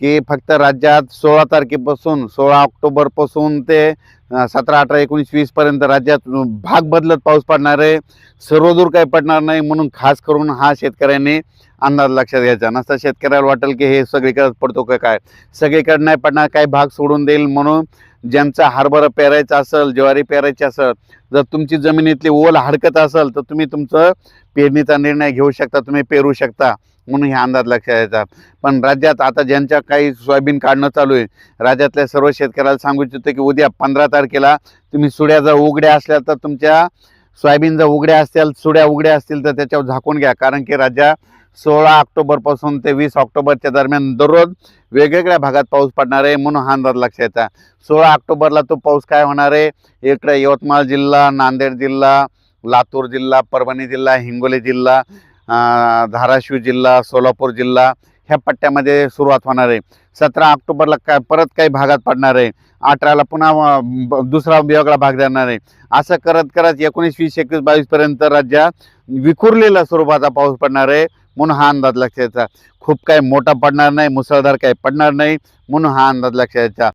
की फक्त राज्यात सोळा तारखेपासून सोळा ऑक्टोबरपासून ते सतरा अठरा एकोणीस वीसपर्यंत राज्यात भाग बदलत पाऊस पडणार आहे. सर्वदूर काही पडणार नाही म्हणून खास करून हा शेतकऱ्यांनी अंदाज लक्षात घ्यायचा. नसता शेतकऱ्याला वाटेल की हे सगळीकडे पडतो का काय? सगळीकडे नाही पडणार काही भाग सोडून देईल म्हणून ज्यांचा हरभरा पेरायचा असेल ज्वारी पेरायची असेल जर तुमची जमिनीतली ओल हडकत असेल तर तुम्ही तुमचं पेरणीचा निर्णय घेऊ शकता तुम्ही पेरू शकता. म्हणून हे अंदाज लक्षात यायचा पण राज्यात आता ज्यांच्या काही सोयाबीन काढणं चालू आहे राज्यातल्या सर्व शेतकऱ्याला सांगू इच्छितो की उद्या पंधरा तारखेला तुम्ही सुड्या जर उघड्या असल्या तर तुमच्या सोयाबीन जर उघड्या असतील सुड्या उघड्या असतील तर त्याच्यावर झाकून घ्या. कारण की राज्यात सोळा ऑक्टोबरपासून ते वीस ऑक्टोबरच्या दरम्यान दररोज वेगवेगळ्या भागात पाऊस पडणार आहे म्हणून हा अंदाज लक्षात येतात सोळा ऑक्टोबरला तो पाऊस काय होणार आहे? इकडे यवतमाळ जिल्हा नांदेड जिल्हा लातूर जिल्हा परभणी जिल्हा हिंगोली जिल्हा धाराशिव जिल्हा सोलापूर जिल्हा ह्या पट्ट्यामध्ये सुरुवात होणार आहे. सतरा ऑक्टोबरला काय परत काही भागात पडणार आहे. अठराला पुन्हा दुसरा वेगळा भाग देणार आहे. असं करत करत एकोणीस वीस एकवीस बावीसपर्यंत राज्यात विखुरलेला स्वरूपाचा पाऊस पडणार आहे. म्हणून हा अंदाज लक्षात खूप काही मोठा पडणार नाही मुसळधार काही पडणार नाही. म्हणून हा अंदाज लक्षात